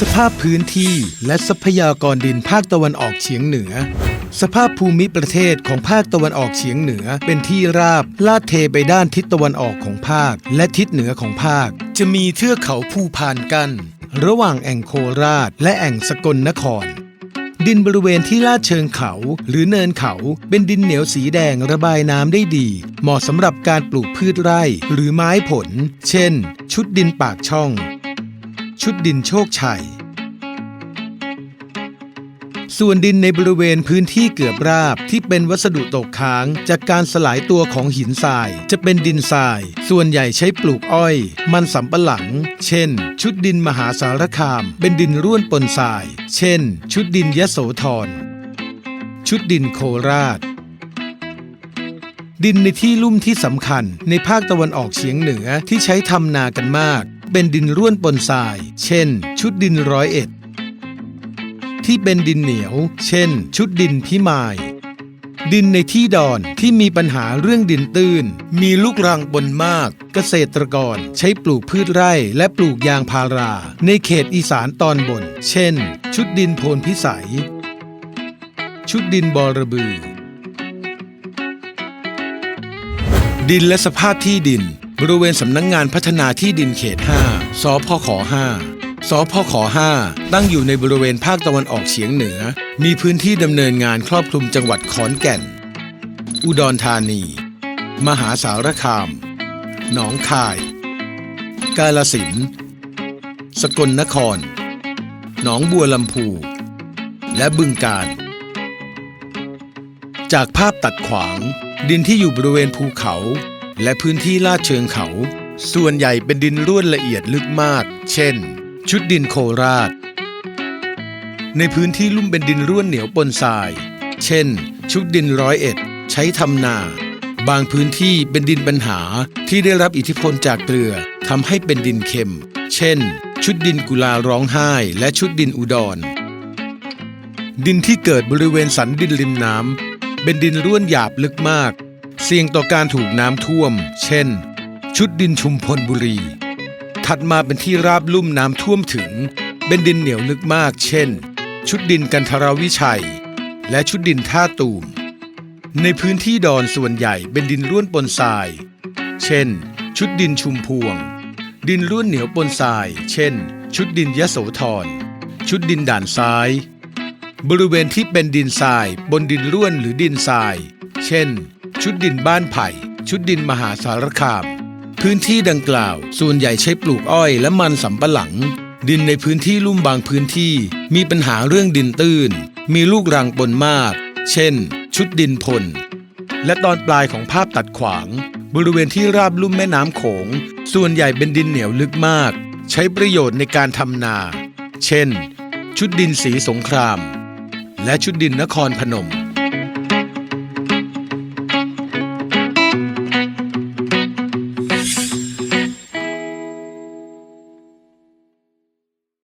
สภาพพื้นที่และทรัพยากรดินภาคตะวันออกเฉียงเหนือ สภาพภูมิประเทศของภาคตะวันออกเฉียงเหนือ เป็นที่ราบลาดเทไปด้านทิศตะวันออกของภาค และทิศเหนือของภาค จะมีเทือกเขาภูพานกัน ระหว่างแอ่งโคราช และแอ่งสกลนคร ดินบริเวณที่ลาดเชิงเขาหรือเนินเขาเป็นดินเหนียวสีแดงระบายน้ำได้ดี เหมาะสำหรับการปลูกพืชไร่หรือไม้ผล เช่น ชุดดินปากช่อง ชุดดินโชคชัย ส่วนดินในบริเวณพื้นที่เกือบราบที่เป็นวัสดุตกค้าง จากการสลายตัวของหินทราย จะเป็นดินทราย ส่วนใหญ่ใช้ปลูกอ้อย มันสำปะหลัง เช่น ชุดดินมหาสารคาม เป็นดินร่วนปนทราย เช่น ชุดดินยะโสธร ชุดดินโคราชดินในที่ลุ่มที่สำคัญในภาคตะวันออกเฉียงเหนือที่ใช้ทำนากันมาก เป็นดินร่วนปนทราย เช่น ชุดดินร้อยเอ็ด ที่เป็นดินเหนียว เช่น ชุดดินพิมาย ดินในที่ดอนที่มีปัญหาเรื่องดินตื้น มีลูกรังบนมาก เกษตรกรใช้ปลูกพืชไร่และปลูกยางพารา ในเขตอีสานตอนบน เช่น ชุดดินโพนพิสัย ชุดดินบอระบือ ดินและสภาพที่ดิน บริเวณสำนักงงานพัฒนาที่ดินเขต 5 สพข 5 สพข 5 ตั้งอยู่ในบริเวณภาคตะวันออกเฉียงเหนือ มีพื้นที่ดำเนินงานครอบคลุมจังหวัดขอนแก่น อุดรธานี มหาสารคาม หนองคาย กาลสินธุ์สกลนคร หนองบัวลำพู และบึงกาฬจากภาพตัดขวาง ดินที่อยู่บริเวณภูเขา และพื้นที่ลาดเชิงเขา ส่วนใหญ่เป็นดินร่วนละเอียดลึกมาก เช่น ชุดดินโคราช ในพื้นที่ลุ่มเป็นดินร่วนเหนียวปนทราย เช่น ชุดดินร้อยเอ็ด ใช้ทำนา บางพื้นที่เป็นดินปัญหาที่ได้รับอิทธิพลจากเกลือทำให้เป็นดินเค็ม เช่น ชุดดินกุลาร้องไห้ และชุดดินอุดร ดินที่เกิดบริเวณสันดินริมน้ำเป็นดินร่วนหยาบลึกมาก เสี่ยงต่อการถูกน้ำท่วม เช่น ชุดดินชุมพลบุรี ถัดมาเป็นที่ราบลุ่มน้ำท่วมถึง เป็นดินเหนียวลึกมาก เช่น ชุดดินกันทราวิชัย และชุดดินท่าตูม ในพื้นที่ดอนส่วนใหญ่เป็นดินร่วนปนทราย เช่น ชุดดินชุมพวง ดินร่วนเหนียวปนทราย เช่น ชุดดินยะโสธร ชุดดินด่านซ้าย บริเวณที่เป็นดินทราย บนดินร่วนหรือดินทราย เช่น ชุดดินบ้านไผ่ ชุดดินมหาสารคาม พื้นที่ดังกล่าว ส่วนใหญ่ใช้ปลูกอ้อยและมันสำปะหลัง ดินในพื้นที่ลุ่มบางพื้นที่ มีปัญหาเรื่องดินตื้น มีลูกรังปนมาก เช่น ชุดดินพล และตอนปลายของภาพตัดขวาง บริเวณที่ราบลุ่มแม่น้ำโขง ส่วนใหญ่เป็นดินเหนียวลึกมาก ใช้ประโยชน์ในการทำนา เช่น ชุดดินสีสงคราม และชุดดินนครพนม